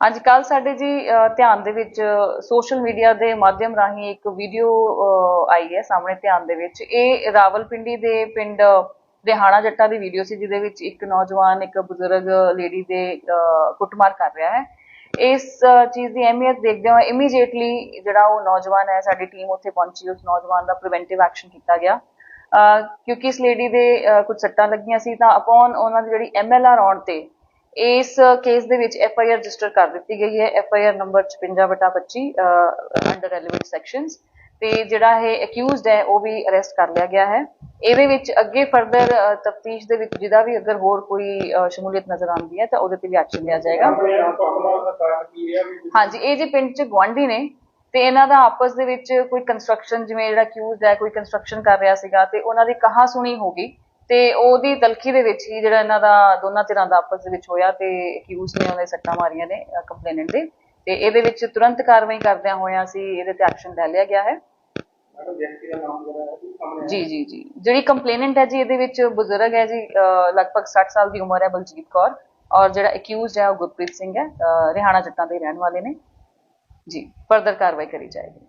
ਅੱਜ ਕੱਲ ਸਾਡੇ ਜੀ ਧਿਆਨ ਦੇ ਵਿੱਚ ਸੋਸ਼ਲ ਮੀਡੀਆ ਦੇ ਮਾਧਿਅਮ ਰਾਹੀਂ ਇੱਕ ਵੀਡੀਓ ਆਈ ਹੈ ਸਾਹਮਣੇ ਧਿਆਨ ਦੇ ਵਿੱਚ। ਇਹ ਰਾਵਲਪਿੰਡੀ ਦੇ ਪਿੰਡ ਰਿਹਾਣਾ ਜੱਟਾ ਦੀ ਵੀਡੀਓ ਸੀ ਜਿਹਦੇ ਵਿੱਚ ਇੱਕ ਨੌਜਵਾਨ ਇੱਕ ਬਜ਼ੁਰਗ ਲੇਡੀ ਦੇ ਕੁੱਟਮਾਰ ਕਰ ਰਿਹਾ ਹੈ। ਇਸ ਚੀਜ਼ ਦੀ ਅਹਿਮੀਅਤ ਦੇਖਦੇ ਹੋਏ ਇਮੀਡੀਏਟਲੀ ਜਿਹੜਾ ਉਹ ਨੌਜਵਾਨ ਹੈ ਸਾਡੀ ਟੀਮ ਉੱਥੇ ਪਹੁੰਚੀ। ਉਸ ਨੌਜਵਾਨ ਦਾ ਪ੍ਰੀਵੈਂਟਿਵ ਐਕਸ਼ਨ ਕੀਤਾ ਗਿਆ। ਕਿਉਂਕਿ ਇਸ ਲੇਡੀ ਦੇ ਅਹ, ਕੁਝ ਸੱਟਾਂ ਲੱਗੀਆਂ ਸੀ ਤਾਂ ਅਪਨ ਉਹਨਾਂ ਦੀ ਜਿਹੜੀ ਐਮਐਲਆਰ ਆਉਣ ਤੇ ਇਸ ਕੇਸ ਦੇ ਵਿੱਚ ਐਫ ਆਈ ਆਰ ਰਜਿਸਟਰ ਕਰ ਦਿੱਤੀ ਗਈ ਹੈ। F I R number 56/25 under relevant sections ਤੇ ਜਿਹੜਾ ਇਹ ਅਕਿਊਜ਼ਡ ਹੈ ਉਹ ਵੀ ਅਰੈਸਟ ਕਰ ਲਿਆ ਗਿਆ ਹੈ। ਇਹਦੇ ਵਿੱਚ ਅੱਗੇ ਫਰਦਰ ਤਫਤੀਸ਼ ਦੇ ਵਿੱਚ ਜਿਹਦਾ ਵੀ ਅਗਰ ਹੋਰ ਕੋਈ ਸ਼ਮੂਲੀਅਤ ਨਜ਼ਰ ਆਉਂਦੀ ਹੈ ਤਾਂ ਉਹਦੇ ਤੇ ਵੀ ਐਕਸ਼ਨ ਲਿਆ ਜਾਏਗਾ। ਹਾਂਜੀ ਇਹ ਜੀ ਪਿੰਡ ਚ ਗੁਆਂਢੀ ਨੇ ਤੇ ਇਹਨਾਂ ਦਾ ਆਪਸ ਦੇ ਵਿੱਚ ਕੋਈ ਕੰਸਟਰਕਸ਼ਨ ਜਿਵੇਂ ਜਿਹੜਾ ਅਕਿਊਜ਼ਡ ਹੈ ਕੋਈ ਕੰਸਟਰਕਸ਼ਨ ਕਰ ਰਿਹਾ ਸੀਗਾ ਤੇ ਉਹਨਾਂ ਦੀ ਕਹਾ ਸੁਣੀ ਹੋ ਗਈ। ਤੇ ਉਹਦੀ ਤਲਖੀ ਦੇ ਵਿੱਚ ਹੀ ਜਿਹੜਾ ਇਹਨਾਂ ਦਾ ਦੋਨਾਂ ਧਿਰਾਂ ਦਾ ਆਪਸ ਦੇ ਵਿੱਚ ਹੋਇਆ ਤੇ ਅਕਿਊਜ਼ ਨੇ ਉਹਨੇ ਸੱਟਾਂ ਮਾਰੀਆਂ ਨੇ ਕੰਪਲੇਨੈਂਟ ਦੇ। ਤੇ ਇਹਦੇ ਵਿੱਚ ਤੁਰੰਤ ਕਾਰਵਾਈ ਕਰਦਿਆਂ ਹੋਇਆਂ ਸੀ, ਇਹਦੇ ਤੇ ਐਕਸ਼ਨ ਲੈ ਲਿਆ ਗਿਆ ਹੈ। ਜੀ ਜੀ ਜੀ। ਜਿਹੜੀ ਕੰਪਲੇਨੈਂਟ ਹੈ ਜੀ, ਇਹਦੇ ਵਿੱਚ ਬਜ਼ੁਰਗ ਹੈ ਜੀ ਲਗਭਗ 60 ਸਾਲ ਦੀ ਉਮਰ ਹੈ ਬਲਜੀਤ ਕੌਰ ਔਰ ਜਿਹੜਾ ਅਕਿਊਜ਼ਡ ਹੈ ਉਹ ਗੁਰਪ੍ਰੀਤ ਸਿੰਘ ਹੈ, ਅਹ, ਰਿਹਾਣਾ ਜੱਟਾਂ ਦੇ ਰਹਿਣ ਵਾਲੇ ਨੇ। ਜੀ ਫਰਦਰ ਕਾਰਵਾਈ ਕਰੀ ਜਾਏਗੀ।